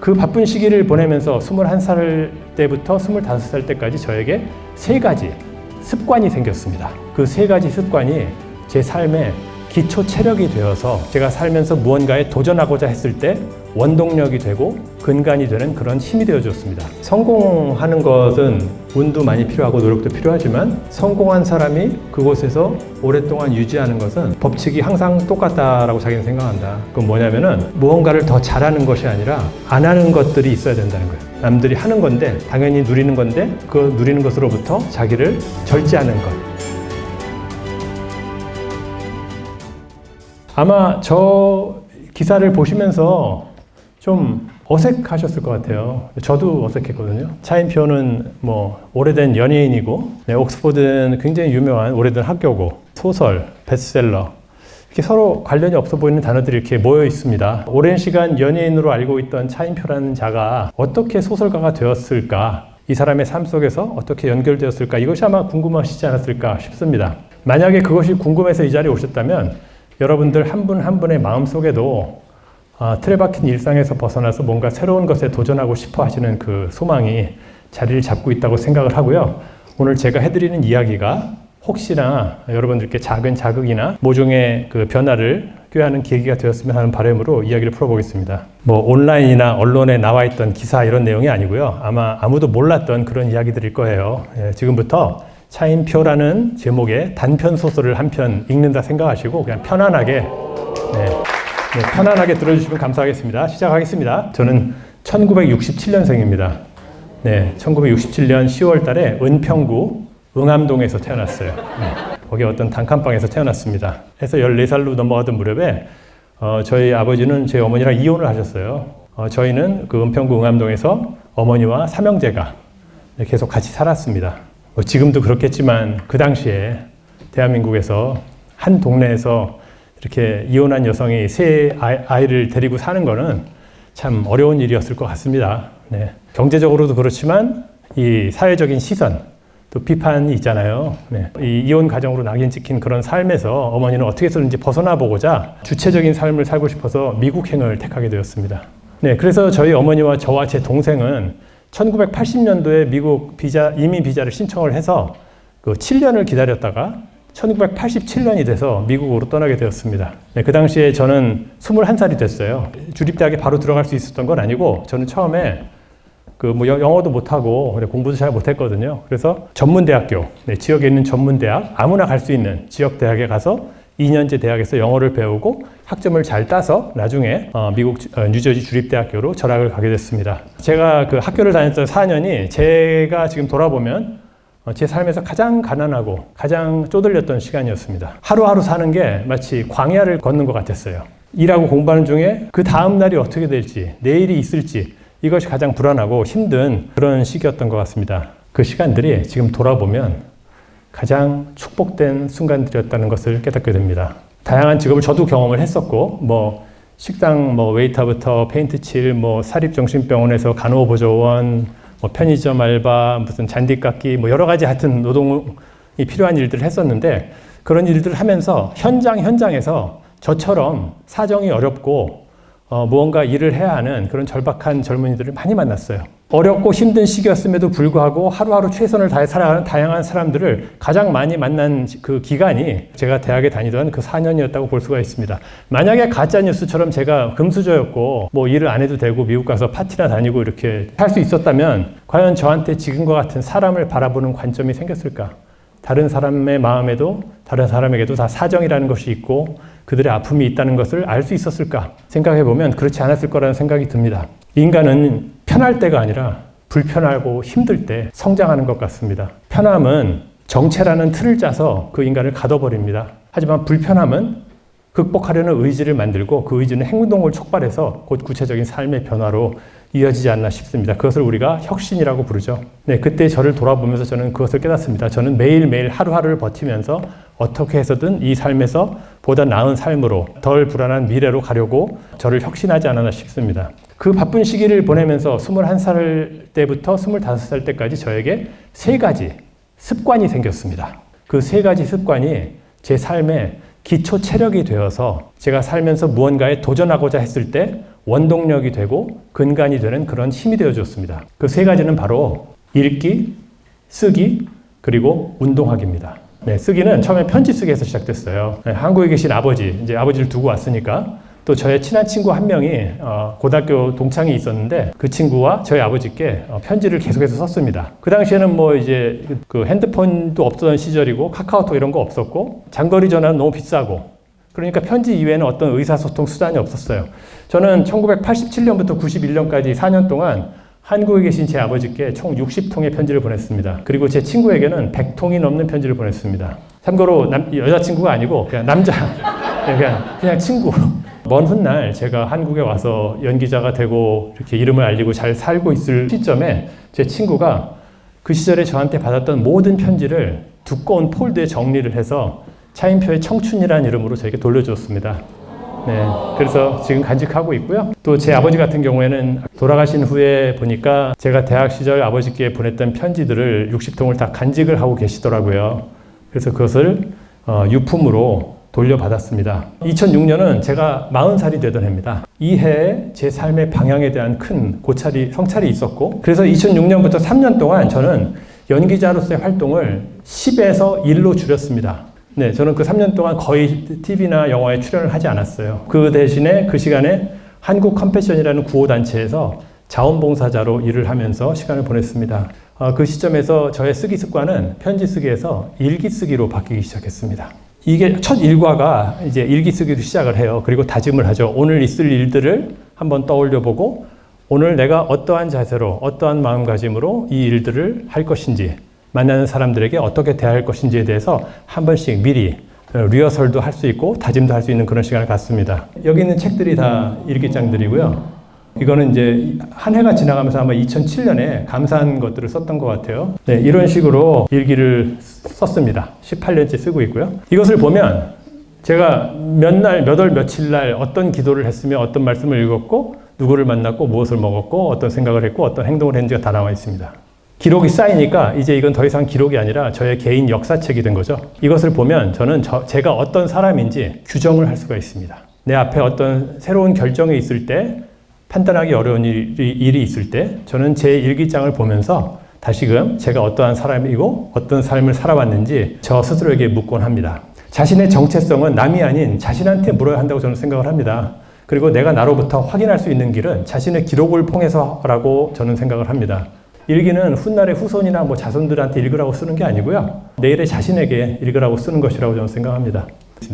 그 바쁜 시기를 보내면서 21살 때부터 25살 때까지 저에게 세 가지 습관이 생겼습니다. 그 세 가지 습관이 제 삶의 기초 체력이 되어서 제가 살면서 무언가에 도전하고자 했을 때 원동력이 되고 근간이 되는 그런 힘이 되어줬습니다. 성공하는 것은 운도 많이 필요하고 노력도 필요하지만 성공한 사람이 그곳에서 오랫동안 유지하는 것은 법칙이 항상 똑같다라고 자기는 생각한다. 그건 뭐냐면은 무언가를 더 잘하는 것이 아니라 안 하는 것들이 있어야 된다는 거예요. 남들이 하는 건데 당연히 누리는 건데 그 누리는 것으로부터 자기를 절제하는 것. 아마 저 기사를 보시면서 좀 어색하셨을 것 같아요. 저도 어색했거든요. 차인표는 뭐 오래된 연예인이고, 네, 옥스퍼드는 굉장히 유명한 오래된 학교고, 소설, 베스트셀러, 이렇게 서로 관련이 없어 보이는 단어들이 이렇게 모여 있습니다. 오랜 시간 연예인으로 알고 있던 차인표라는 자가 어떻게 소설가가 되었을까? 이 사람의 삶 속에서 어떻게 연결되었을까? 이것이 아마 궁금하시지 않았을까 싶습니다. 만약에 그것이 궁금해서 이 자리에 오셨다면 여러분들 한 분 한 분의 마음 속에도 아, 틀에 박힌 일상에서 벗어나서 뭔가 새로운 것에 도전하고 싶어 하시는 그 소망이 자리를 잡고 있다고 생각을 하고요. 오늘 제가 해드리는 이야기가 혹시나 여러분들께 작은 자극이나 모종의 그 변화를 꾀하는 계기가 되었으면 하는 바람으로 이야기를 풀어보겠습니다. 뭐 온라인이나 언론에 나와 있던 기사 이런 내용이 아니고요. 아마 아무도 몰랐던 그런 이야기들일 거예요. 예, 지금부터 차인표라는 제목의 단편 소설을 한 편 읽는다 생각하시고 그냥 편안하게 네, 네, 편안하게 들어주시면 감사하겠습니다. 시작하겠습니다. 저는 1967년생입니다. 네, 1967년 10월 달에 은평구 응암동에서 태어났어요. 네, 거기 어떤 단칸방에서 태어났습니다. 해서 14살로 넘어가던 무렵에 어, 저희 아버지는 제 어머니랑 이혼을 하셨어요. 어, 저희는 그 은평구 응암동에서 어머니와 삼형제가 계속 같이 살았습니다. 뭐 지금도 그렇겠지만 그 당시에 대한민국에서 한 동네에서 이렇게 이혼한 여성이 세 아이를 데리고 사는 거는 참 어려운 일이었을 것 같습니다. 네. 경제적으로도 그렇지만 이 사회적인 시선 또 비판이 있잖아요. 네. 이 이혼 가정으로 낙인 찍힌 그런 삶에서 어머니는 어떻게 해서든지 벗어나 보고자 주체적인 삶을 살고 싶어서 미국행을 택하게 되었습니다. 네, 그래서 저희 어머니와 저와 제 동생은 1980년도에 미국 비자 이민 비자를 신청을 해서 그 7년을 기다렸다가 1987년이 돼서 미국으로 떠나게 되었습니다. 네, 그 당시에 저는 21살이 됐어요. 주립대학에 바로 들어갈 수 있었던 건 아니고 저는 처음에 그 뭐 영어도 못하고 공부도 잘 못했거든요. 그래서 전문대학교, 네, 지역에 있는 전문대학, 아무나 갈 수 있는 지역대학에 가서 2년제 대학에서 영어를 배우고 학점을 잘 따서 나중에 어, 미국 어, 뉴저지 주립대학교로 전학을 가게 됐습니다. 제가 그 학교를 다녔던 4년이 제가 지금 돌아보면 어, 제 삶에서 가장 가난하고 가장 쪼들렸던 시간이었습니다. 하루하루 사는 게 마치 광야를 걷는 것 같았어요. 일하고 공부하는 중에 그 다음 날이 어떻게 될지, 내일이 있을지 이것이 가장 불안하고 힘든 그런 시기였던 것 같습니다. 그 시간들이 지금 돌아보면 가장 축복된 순간들이었다는 것을 깨닫게 됩니다. 다양한 직업을 저도 경험을 했었고, 뭐, 식당 뭐 웨이터부터 페인트 칠, 뭐 사립 정신병원에서 간호보조원, 뭐 편의점 알바, 무슨 잔디 깎기, 뭐 여러 가지 하여튼 노동이 필요한 일들을 했었는데 그런 일들을 하면서 현장 현장에서 저처럼 사정이 어렵고 어, 무언가 일을 해야 하는 그런 절박한 젊은이들을 많이 만났어요. 어렵고 힘든 시기였음에도 불구하고 하루하루 최선을 다해 살아가는 다양한 사람들을 가장 많이 만난 그 기간이 제가 대학에 다니던 그 4년이었다고 볼 수가 있습니다. 만약에 가짜뉴스처럼 제가 금수저였고 뭐 일을 안 해도 되고 미국 가서 파티나 다니고 이렇게 할 수 있었다면 과연 저한테 지금과 같은 사람을 바라보는 관점이 생겼을까? 다른 사람의 마음에도 다른 사람에게도 다 사정이라는 것이 있고 그들의 아픔이 있다는 것을 알 수 있었을까 생각해 보면 그렇지 않았을 거라는 생각이 듭니다. 인간은 편할 때가 아니라 불편하고 힘들 때 성장하는 것 같습니다. 편함은 정체라는 틀을 짜서 그 인간을 가둬버립니다. 하지만 불편함은 극복하려는 의지를 만들고 그 의지는 행동을 촉발해서 곧 구체적인 삶의 변화로 이어지지 않나 싶습니다. 그것을 우리가 혁신이라고 부르죠. 네, 그때 저를 돌아보면서 저는 그것을 깨닫습니다. 저는 매일매일 하루하루를 버티면서 어떻게 해서든 이 삶에서 보다 나은 삶으로 덜 불안한 미래로 가려고 저를 혁신하지 않았나 싶습니다. 그 바쁜 시기를 보내면서 21살 때부터 25살 때까지 저에게 세 가지 습관이 생겼습니다. 그 세 가지 습관이 제 삶의 기초 체력이 되어서 제가 살면서 무언가에 도전하고자 했을 때 원동력이 되고 근간이 되는 그런 힘이 되어 줬습니다. 그 세 가지는 바로 읽기, 쓰기, 그리고 운동하기입니다. 네, 쓰기는 처음에 편지 쓰기에서 시작됐어요. 네, 한국에 계신 아버지, 이제 아버지를 두고 왔으니까 또 저의 친한 친구 한 명이 어, 고등학교 동창이 있었는데 그 친구와 저희 아버지께 어, 편지를 계속해서 썼습니다. 그 당시에는 뭐 이제 그 핸드폰도 없던 시절이고 카카오톡 이런 거 없었고 장거리 전화는 너무 비싸고 그러니까 편지 이외에는 어떤 의사소통 수단이 없었어요. 저는 1987년부터 91년까지 4년 동안 한국에 계신 제 아버지께 총 60통의 편지를 보냈습니다. 그리고 제 친구에게는 100통이 넘는 편지를 보냈습니다. 참고로 남, 여자친구가 아니고 그냥 남자, 그냥, 그냥 친구. 먼 훗날 제가 한국에 와서 연기자가 되고 이렇게 이름을 알리고 잘 살고 있을 시점에 제 친구가 그 시절에 저한테 받았던 모든 편지를 두꺼운 폴드에 정리를 해서 차인표의 청춘이라는 이름으로 저에게 돌려주었습니다. 네, 그래서 지금 간직하고 있고요. 또 제 아버지 같은 경우에는 돌아가신 후에 보니까 제가 대학 시절 아버지께 보냈던 편지들을 60통을 다 간직을 하고 계시더라고요. 그래서 그것을 어, 유품으로 돌려받았습니다. 2006년은 제가 40살이 되던 해입니다. 이 해에 제 삶의 방향에 대한 큰 고찰이, 성찰이 있었고, 그래서 2006년부터 3년 동안 저는 연기자로서의 활동을 10에서 1로 줄였습니다. 네, 저는 그 3년 동안 거의 TV나 영화에 출연을 하지 않았어요. 그 대신에 그 시간에 한국 컴패션이라는 구호단체에서 자원봉사자로 일을 하면서 시간을 보냈습니다. 어, 그 시점에서 저의 쓰기 습관은 편지 쓰기에서 일기 쓰기로 바뀌기 시작했습니다. 이게 첫 일과가 이제 일기 쓰기로 시작을 해요. 그리고 다짐을 하죠. 오늘 있을 일들을 한번 떠올려 보고 오늘 내가 어떠한 자세로 어떠한 마음가짐으로 이 일들을 할 것인지 만나는 사람들에게 어떻게 대할 것인지에 대해서 한 번씩 미리 리허설도 할 수 있고 다짐도 할 수 있는 그런 시간을 갖습니다. 여기 있는 책들이 다 일기장들이고요. 이거는 이제 한 해가 지나가면서 아마 2007년에 감사한 것들을 썼던 것 같아요. 네, 이런 식으로 일기를 썼습니다. 18년째 쓰고 있고요. 이것을 보면 제가 몇 날, 몇 월, 며칠 날 어떤 기도를 했으며 어떤 말씀을 읽었고 누구를 만났고 무엇을 먹었고 어떤 생각을 했고 어떤 행동을 했는지가 다 나와 있습니다. 기록이 쌓이니까 이제 이건 더 이상 기록이 아니라 저의 개인 역사책이 된 거죠. 이것을 보면 저는 저, 제가 어떤 사람인지 규정을 할 수가 있습니다. 내 앞에 어떤 새로운 결정이 있을 때 판단하기 어려운 일이, 일이 있을 때 저는 제 일기장을 보면서 다시금 제가 어떠한 사람이고 어떤 삶을 살아왔는지 저 스스로에게 묻곤 합니다. 자신의 정체성은 남이 아닌 자신한테 물어야 한다고 저는 생각을 합니다. 그리고 내가 나로부터 확인할 수 있는 길은 자신의 기록을 통해서라고 저는 생각을 합니다. 일기는 훗날의 후손이나 뭐 자손들한테 읽으라고 쓰는 게 아니고요. 내일의 자신에게 읽으라고 쓰는 것이라고 저는 생각합니다.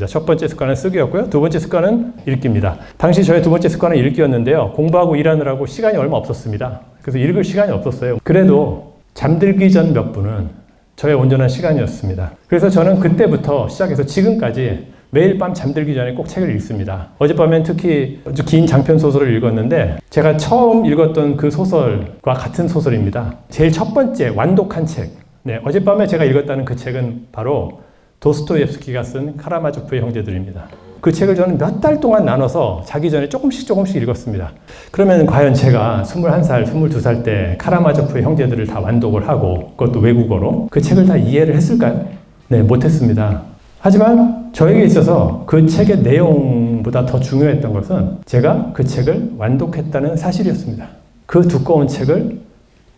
첫 번째 습관은 쓰기였고요. 두 번째 습관은 읽기입니다. 당시 저의 두 번째 습관은 읽기였는데요. 공부하고 일하느라고 시간이 얼마 없었습니다. 그래서 읽을 시간이 없었어요. 그래도 잠들기 전 몇 분은 저의 온전한 시간이었습니다. 그래서 저는 그때부터 시작해서 지금까지 매일 밤 잠들기 전에 꼭 책을 읽습니다. 어젯밤엔 특히 아주 긴 장편 소설을 읽었는데 제가 처음 읽었던 그 소설과 같은 소설입니다. 제일 첫 번째 완독한 책. 네, 어젯밤에 제가 읽었다는 그 책은 바로 도스토옙스키가 쓴 카라마조프의 형제들입니다. 그 책을 저는 몇 달 동안 나눠서 자기 전에 조금씩 조금씩 읽었습니다. 그러면 과연 제가 21살, 22살 때 카라마조프의 형제들을 다 완독을 하고 그것도 외국어로 그 책을 다 이해를 했을까요? 네, 못했습니다. 하지만 저에게 있어서 그 책의 내용보다 더 중요했던 것은 제가 그 책을 완독했다는 사실이었습니다. 그 두꺼운 책을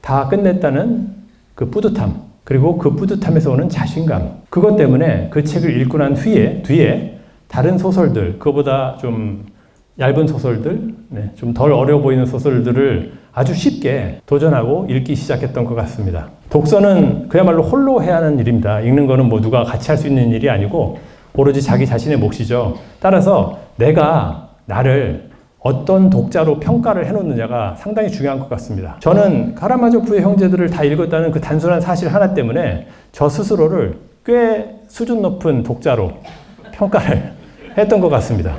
다 끝냈다는 그 뿌듯함, 그리고 그 뿌듯함에서 오는 자신감. 그것 때문에 그 책을 읽고 난 후에, 뒤에 다른 소설들, 그거보다 좀 얇은 소설들, 네, 좀 덜 어려 보이는 소설들을 아주 쉽게 도전하고 읽기 시작했던 것 같습니다. 독서는 그야말로 홀로 해야 하는 일입니다. 읽는 거는 뭐 누가 같이 할 수 있는 일이 아니고 오로지 자기 자신의 몫이죠. 따라서 내가 나를 어떤 독자로 평가를 해놓느냐가 상당히 중요한 것 같습니다. 저는 카라마조프의 형제들을 다 읽었다는 그 단순한 사실 하나 때문에 저 스스로를 꽤 수준 높은 독자로 평가를 했던 것 같습니다.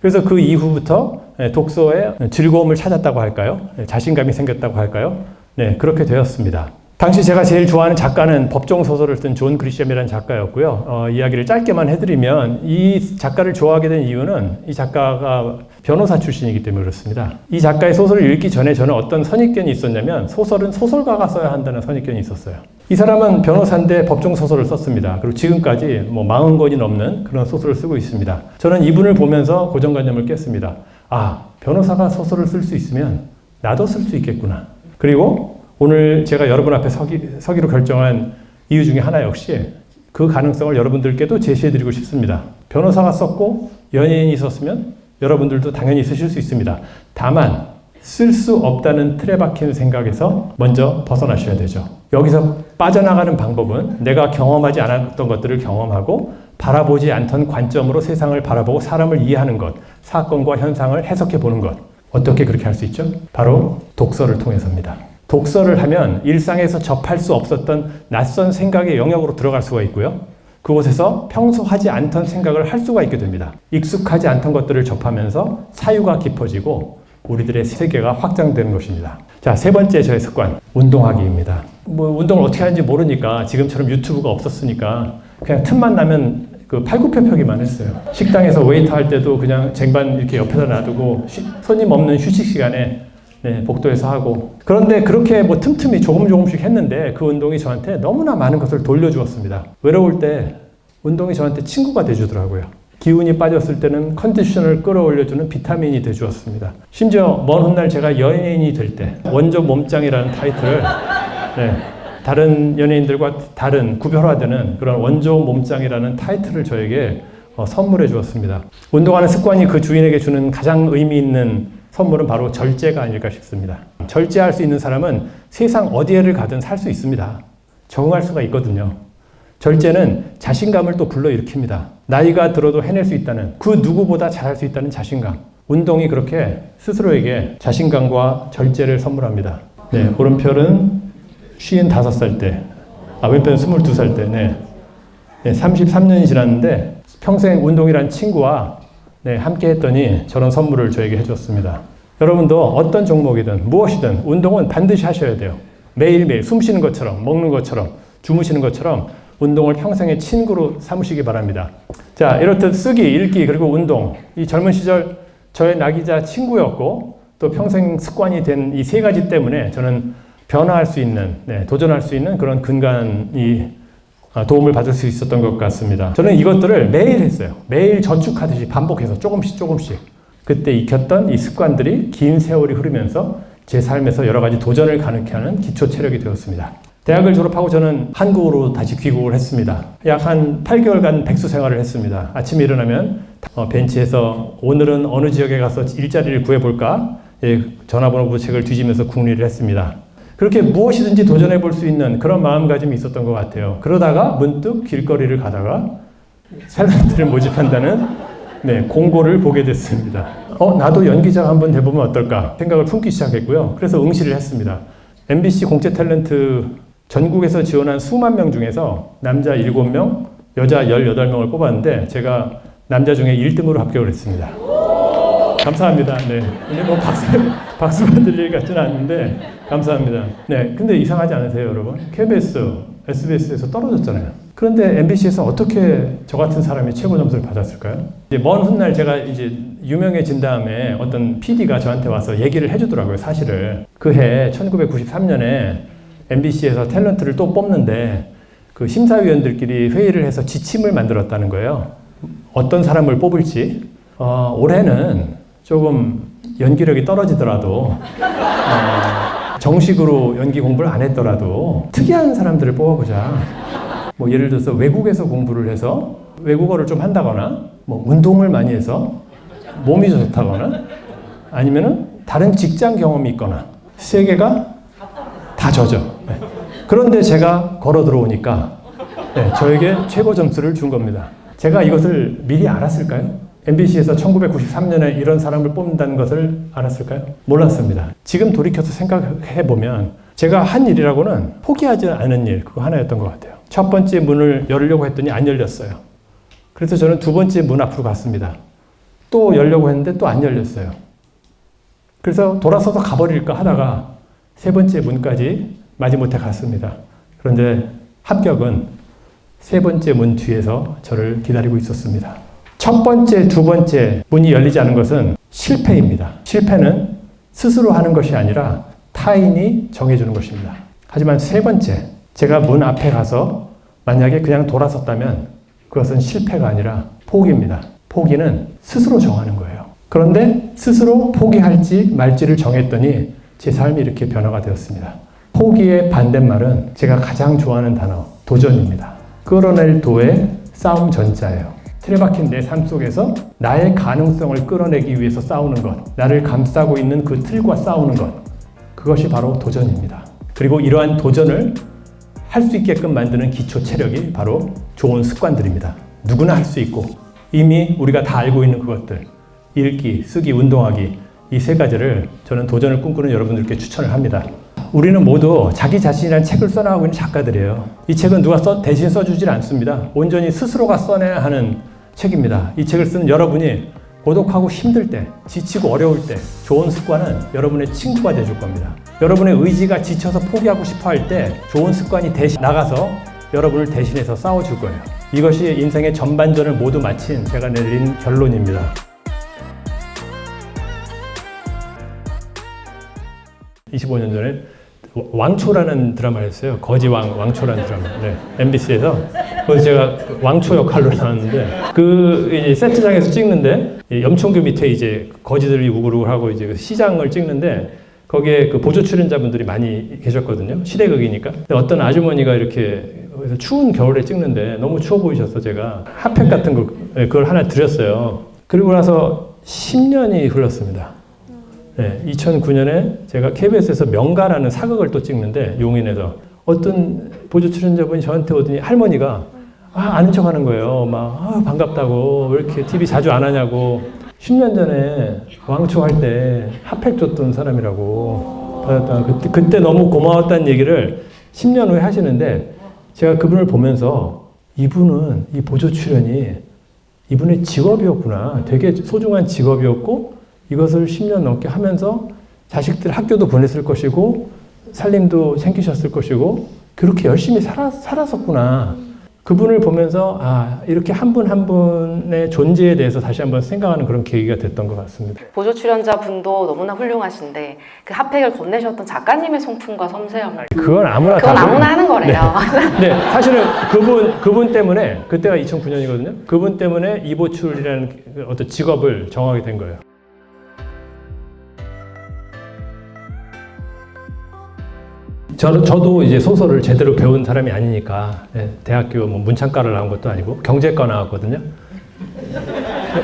그래서 그 이후부터 독서에 즐거움을 찾았다고 할까요? 자신감이 생겼다고 할까요? 네, 그렇게 되었습니다. 당시 제가 제일 좋아하는 작가는 법정 소설을 쓴 존 그리시엄이라는 작가였고요. 어, 이야기를 짧게만 해드리면 이 작가를 좋아하게 된 이유는 이 작가가 변호사 출신이기 때문에 그렇습니다. 이 작가의 소설을 읽기 전에 저는 어떤 선입견이 있었냐면 소설은 소설가가 써야 한다는 선입견이 있었어요. 이 사람은 변호사인데 법정 소설을 썼습니다. 그리고 지금까지 뭐 40권이 넘는 그런 소설을 쓰고 있습니다. 저는 이분을 보면서 고정관념을 깼습니다. 아, 변호사가 소설을 쓸 수 있으면 나도 쓸 수 있겠구나. 그리고 오늘 제가 여러분 앞에 서기, 서기로 결정한 이유 중에 하나 역시 그 가능성을 여러분들께도 제시해드리고 싶습니다. 변호사가 썼고 연예인이 썼으면 여러분들도 당연히 쓰실 수 있습니다. 다만 쓸 수 없다는 틀에 박힌 생각에서 먼저 벗어나셔야 되죠. 여기서 빠져나가는 방법은 내가 경험하지 않았던 것들을 경험하고 바라보지 않던 관점으로 세상을 바라보고 사람을 이해하는 것, 사건과 현상을 해석해 보는 것. 어떻게 그렇게 할 수 있죠? 바로 독서를 통해서입니다. 독서를 하면 일상에서 접할 수 없었던 낯선 생각의 영역으로 들어갈 수가 있고요. 그곳에서 평소 하지 않던 생각을 할 수가 있게 됩니다. 익숙하지 않던 것들을 접하면서 사유가 깊어지고 우리들의 세계가 확장되는 것입니다. 자, 세 번째 저의 습관, 운동하기입니다. 뭐, 운동을 어떻게 하는지 모르니까 지금처럼 유튜브가 없었으니까 그냥 틈만 나면 그 팔굽혀펴기만 했어요. 식당에서 웨이터 할 때도 그냥 쟁반 이렇게 옆에다 놔두고 쉬, 손님 없는 휴식 시간에 네, 복도에서 하고. 그런데 그렇게 뭐 틈틈이 조금 조금씩 했는데 그 운동이 저한테 너무나 많은 것을 돌려주었습니다. 외로울 때 운동이 저한테 친구가 돼주더라고요. 기운이 빠졌을 때는 컨디션을 끌어올려주는 비타민이 돼주었습니다. 심지어 먼 훗날 제가 연예인이 될 때 원조 몸짱이라는 타이틀을 네, 다른 연예인들과 다른 구별화되는 그런 원조 몸짱이라는 타이틀을 저에게 어, 선물해 주었습니다. 운동하는 습관이 그 주인에게 주는 가장 의미 있는 선물은 바로 절제가 아닐까 싶습니다. 절제할 수 있는 사람은 세상 어디에를 가든 살 수 있습니다. 적응할 수가 있거든요. 절제는 자신감을 또 불러일으킵니다. 나이가 들어도 해낼 수 있다는 그 누구보다 잘할 수 있다는 자신감. 운동이 그렇게 스스로에게 자신감과 절제를 선물합니다. 네, 오른편은 55살 때, 아, 왼편은 22살 때, 네. 네, 33년이 지났는데 평생 운동이란 친구와 네, 함께 했더니 저런 선물을 저에게 해줬습니다. 여러분도 어떤 종목이든 무엇이든 운동은 반드시 하셔야 돼요. 매일매일 숨 쉬는 것처럼, 먹는 것처럼, 주무시는 것처럼 운동을 평생의 친구로 삼으시기 바랍니다. 자, 이렇듯 쓰기, 읽기, 그리고 운동. 이 젊은 시절 저의 낙이자 친구였고 또 평생 습관이 된 이 세 가지 때문에 저는 변화할 수 있는, 네, 도전할 수 있는 그런 근간이 아, 도움을 받을 수 있었던 것 같습니다. 저는 이것들을 매일 했어요. 매일 저축하듯이 반복해서 조금씩 조금씩. 그때 익혔던 이 습관들이 긴 세월이 흐르면서 제 삶에서 여러 가지 도전을 가능케 하는 기초 체력이 되었습니다. 대학을 졸업하고 저는 한국으로 다시 귀국을 했습니다. 약 한 8개월간 백수 생활을 했습니다. 아침에 일어나면 어, 벤치에서 오늘은 어느 지역에 가서 일자리를 구해볼까? 예, 전화번호 부 책을 뒤지면서 궁리를 했습니다. 그렇게 무엇이든지 도전해 볼 수 있는 그런 마음가짐이 있었던 것 같아요. 그러다가 문득 길거리를 가다가 사람들을 모집한다는 네, 공고를 보게 됐습니다. 어, 나도 연기자 한번 해보면 어떨까 생각을 품기 시작했고요. 그래서 응시를 했습니다. MBC 공채 탤런트 전국에서 지원한 수만 명 중에서 남자 7명, 여자 18명을 뽑았는데 제가 남자 중에 1등으로 합격을 했습니다. 감사합니다. 네. 근데 뭐 박수, 박수 받을 일 같지는 않은데, 감사합니다. 네. 근데 이상하지 않으세요, 여러분? KBS, SBS에서 떨어졌잖아요. 그런데 MBC에서 어떻게 저 같은 사람이 최고 점수를 받았을까요? 이제 먼 훗날 제가 이제 유명해진 다음에 어떤 PD가 저한테 와서 얘기를 해주더라고요, 사실을. 그 해, 1993년에 MBC에서 탤런트를 또 뽑는데, 그 심사위원들끼리 회의를 해서 지침을 만들었다는 거예요. 어떤 사람을 뽑을지. 어, 올해는 조금 연기력이 떨어지더라도 어, 정식으로 연기 공부를 안 했더라도 특이한 사람들을 뽑아보자. 뭐 예를 들어서 외국에서 공부를 해서 외국어를 좀 한다거나 뭐 운동을 많이 해서 몸이 좋다거나 아니면은 다른 직장 경험이 있거나 세 개가 다 저죠. 네. 그런데 제가 걸어 들어오니까 네, 저에게 최고 점수를 준 겁니다. 제가 이것을 미리 알았을까요? MBC에서 1993년에 이런 사람을 뽑는다는 것을 알았을까요? 몰랐습니다. 지금 돌이켜서 생각해 보면 제가 한 일이라고는 포기하지 않은 일, 그거 하나였던 것 같아요. 첫 번째 문을 열려고 했더니 안 열렸어요. 그래서 저는 두 번째 문 앞으로 갔습니다. 또 열려고 했는데 또 안 열렸어요. 그래서 돌아서서 가버릴까 하다가 세 번째 문까지 마지못해 갔습니다. 그런데 합격은 세 번째 문 뒤에서 저를 기다리고 있었습니다. 첫 번째, 두 번째 문이 열리지 않은 것은 실패입니다. 실패는 스스로 하는 것이 아니라 타인이 정해주는 것입니다. 하지만 세 번째, 제가 문 앞에 가서 만약에 그냥 돌아섰다면 그것은 실패가 아니라 포기입니다. 포기는 스스로 정하는 거예요. 그런데 스스로 포기할지 말지를 정했더니 제 삶이 이렇게 변화가 되었습니다. 포기의 반대말은 제가 가장 좋아하는 단어, 도전입니다. 끌어낼 도의 싸움 전자예요. 틀에 박힌 내 삶 속에서 나의 가능성을 끌어내기 위해서 싸우는 것, 나를 감싸고 있는 그 틀과 싸우는 것, 그것이 바로 도전입니다. 그리고 이러한 도전을 할 수 있게끔 만드는 기초 체력이 바로 좋은 습관들입니다. 누구나 할 수 있고 이미 우리가 다 알고 있는 그것들 읽기, 쓰기, 운동하기 이 세 가지를 저는 도전을 꿈꾸는 여러분들께 추천을 합니다. 우리는 모두 자기 자신이라는 책을 써나가고 있는 작가들이에요. 이 책은 누가 써, 대신 써주질 않습니다. 온전히 스스로가 써내야 하는 책입니다. 이 책을 쓰는 여러분이 고독하고 힘들 때, 지치고 어려울 때 좋은 습관은 여러분의 친구가 돼줄 겁니다. 여러분의 의지가 지쳐서 포기하고 싶어 할 때 좋은 습관이 대신 나가서 여러분을 대신해서 싸워줄 거예요. 이것이 인생의 전반전을 모두 마친 제가 내린 결론입니다. (25년) 전에 왕초라는 드라마를 했어요. 거지왕 왕초라는 드라마. 네. MBC에서 거기서 제가 왕초 역할로 나왔는데 그 세트장에서 찍는데 이 염총교 밑에 이제 거지들이 우글우글 하고 이제 그 시장을 찍는데 거기에 그 보조 출연자분들이 많이 계셨거든요. 시대극이니까. 어떤 아주머니가 이렇게 추운 겨울에 찍는데 너무 추워 보이셔서 제가 핫팩 같은 거 네, 그걸 하나 드렸어요. 그리고 나서 10년이 흘렀습니다. 네, 2009년에 제가 KBS에서 명가라는 사극을 또 찍는데 용인에서 어떤 보조 출연자분이 저한테 오더니 할머니가 아, 아는 척 하는 거예요. 막 아, 반갑다고 왜 이렇게 TV 자주 안 하냐고 10년 전에 왕초 할 때 핫팩 줬던 사람이라고 받았다. 그때, 그때 너무 고마웠다는 얘기를 10년 후에 하시는데 제가 그분을 보면서 이분은 이 보조 출연이 이분의 직업이었구나. 되게 소중한 직업이었고 이것을 10년 넘게 하면서 자식들 학교도 보냈을 것이고 살림도 챙기셨을 것이고 그렇게 열심히 살았, 살았었구나. 그분을 보면서 아 이렇게 한분한 분의 존재에 대해서 다시 한번 생각하는 그런 계기가 됐던 것 같습니다. 보조 출연자 분도 너무나 훌륭하신데 그 핫팩을 건네셨던 작가님의 성품과 섬세함 그건 아무나 그건 다 아무나 하는 거래요. 네, 사실은 그분 그분 때문에 그때가 2009년이거든요. 그분 때문에 이보출이라는 그 어떤 직업을 정하게 된 거예요. 저, 저도 이제 소설을 제대로 배운 사람이 아니니까 네, 대학교 뭐 문창과를 나온 것도 아니고 경제과 나왔거든요.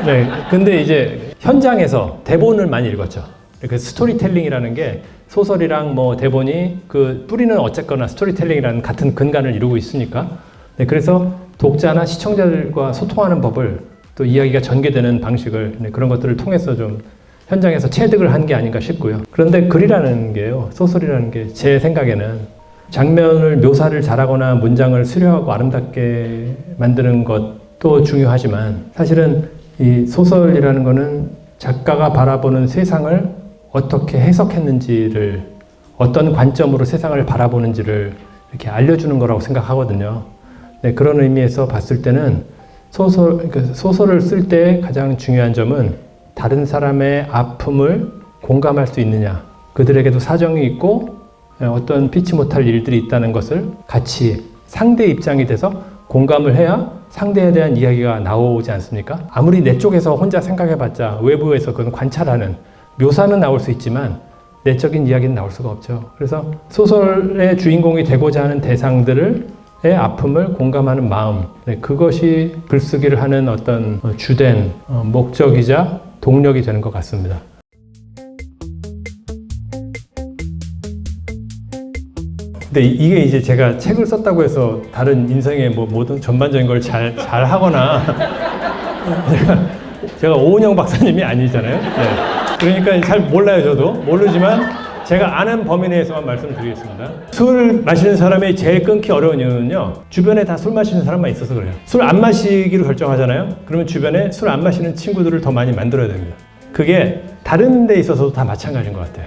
네, 근데 이제 현장에서 대본을 많이 읽었죠. 그 스토리텔링이라는 게 소설이랑 뭐 대본이 그 뿌리는 어쨌거나 스토리텔링이라는 같은 근간을 이루고 있으니까. 네, 그래서 독자나 시청자들과 소통하는 법을 또 이야기가 전개되는 방식을 네, 그런 것들을 통해서 좀 현장에서 체득을 한 게 아닌가 싶고요. 그런데 글이라는 게요, 소설이라는 게 제 생각에는 장면을 묘사를 잘하거나 문장을 수려하고 아름답게 만드는 것도 중요하지만 사실은 이 소설이라는 거는 작가가 바라보는 세상을 어떻게 해석했는지를 어떤 관점으로 세상을 바라보는지를 이렇게 알려주는 거라고 생각하거든요. 네, 그런 의미에서 봤을 때는 소설, 그러니까 소설을 쓸 때 가장 중요한 점은 다른 사람의 아픔을 공감할 수 있느냐. 그들에게도 사정이 있고 어떤 피치 못할 일들이 있다는 것을 같이 상대 입장이 돼서 공감을 해야 상대에 대한 이야기가 나오지 않습니까? 아무리 내 쪽에서 혼자 생각해봤자 외부에서 그건 관찰하는 묘사는 나올 수 있지만 내적인 이야기는 나올 수가 없죠. 그래서 소설의 주인공이 되고자 하는 대상들을 의 아픔을 공감하는 마음, 네, 그것이 글쓰기를 하는 어떤 주된 어, 목적이자 동력이 되는 것 같습니다. 근데 이- 이게 이제 제가 책을 썼다고 해서 다른 인생의 뭐 모든 전반적인 걸 잘 잘 하거나 제가 오은영 박사님이 아니잖아요. 네. 그러니까 잘 몰라요 저도 모르지만 제가 아는 범위 내에서만 말씀드리겠습니다. 술 마시는 사람이 제일 끊기 어려운 이유는요. 주변에 다 술 마시는 사람만 있어서 그래요. 술 안 마시기로 결정하잖아요. 그러면 주변에 술 안 마시는 친구들을 더 많이 만들어야 됩니다. 그게 다른 데 있어서도 다 마찬가지인 것 같아요.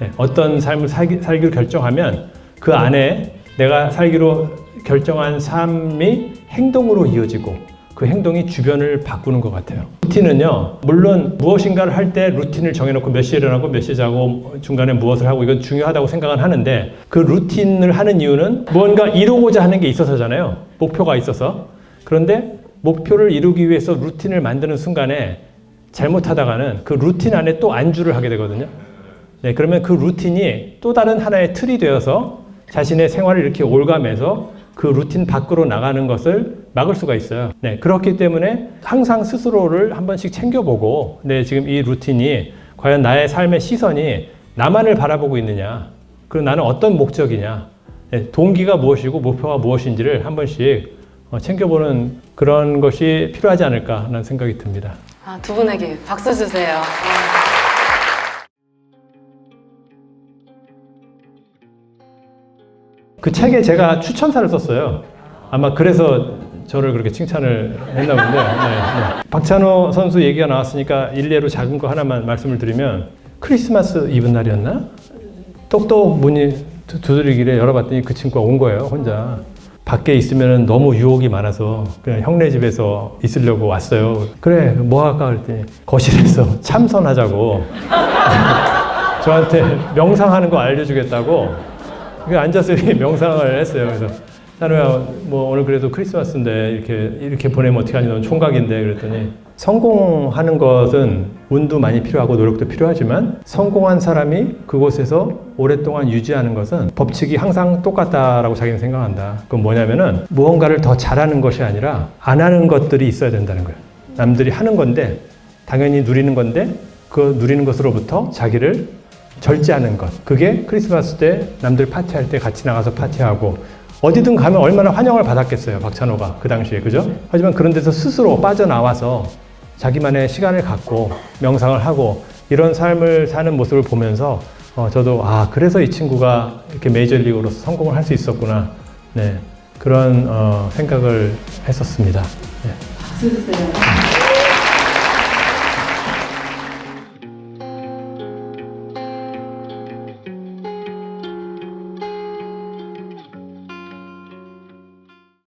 네, 어떤 삶을 살기, 살기로 결정하면 그 안에 내가 살기로 결정한 삶이 행동으로 이어지고 그 행동이 주변을 바꾸는 것 같아요. 루틴은요, 물론 무엇인가를 할 때 루틴을 정해놓고 몇 시에 일어나고 몇 시에 자고 중간에 무엇을 하고 이건 중요하다고 생각은 하는데 그 루틴을 하는 이유는 무언가 이루고자 하는 게 있어서잖아요. 목표가 있어서. 그런데 목표를 이루기 위해서 루틴을 만드는 순간에 잘못하다가는 그 루틴 안에 또 안주를 하게 되거든요. 네, 그러면 그 루틴이 또 다른 하나의 틀이 되어서 자신의 생활을 이렇게 올가면서 그 루틴 밖으로 나가는 것을 막을 수가 있어요. 네, 그렇기 때문에 항상 스스로를 한 번씩 챙겨보고, 네, 지금 이 루틴이 과연 나의 삶의 시선이 나만을 바라보고 있느냐, 그리고 나는 어떤 목적이냐, 네, 동기가 무엇이고 목표가 무엇인지를 한 번씩 어, 챙겨보는 그런 것이 필요하지 않을까 하는 생각이 듭니다. 아, 두 분에게 박수 주세요. 그 책에 제가 추천사를 썼어요. 아마 그래서 저를 그렇게 칭찬을 했나 본데. 네, 네. 박찬호 선수 얘기가 나왔으니까 일례로 작은 거 하나만 말씀을 드리면 크리스마스 이브 날이었나? 똑똑 문이 두- 두드리길래 열어봤더니 그 친구가 온 거예요, 혼자. 밖에 있으면 너무 유혹이 많아서 그냥 형네 집에서 있으려고 왔어요. 그래, 뭐 할까 그랬더니 거실에서 참선하자고. 저한테 명상하는 거 알려주겠다고 그 앉아서 명상을 했어요. 그래서 찬우야, 뭐 오늘 그래도 크리스마스인데 이렇게 이렇게 보내면 어떻게 하니? 넌 총각인데 그랬더니 성공하는 것은 운도 많이 필요하고 노력도 필요하지만 성공한 사람이 그곳에서 오랫동안 유지하는 것은 법칙이 항상 똑같다라고 자기는 생각한다. 그건 뭐냐면은 무언가를 더 잘하는 것이 아니라 안 하는 것들이 있어야 된다는 거예요. 남들이 하는 건데 당연히 누리는 건데 그 누리는 것으로부터 자기를 절제하는 것. 그게 크리스마스 때 남들 파티할 때 같이 나가서 파티하고 어디든 가면 얼마나 환영을 받았겠어요. 박찬호가 그 당시에. 그죠? 하지만 그런 데서 스스로 빠져나와서 자기만의 시간을 갖고 명상을 하고 이런 삶을 사는 모습을 보면서 어, 저도 아, 그래서 이 친구가 이렇게 메이저리그로서 성공을 할 수 있었구나. 네. 그런 어, 생각을 했었습니다. 네.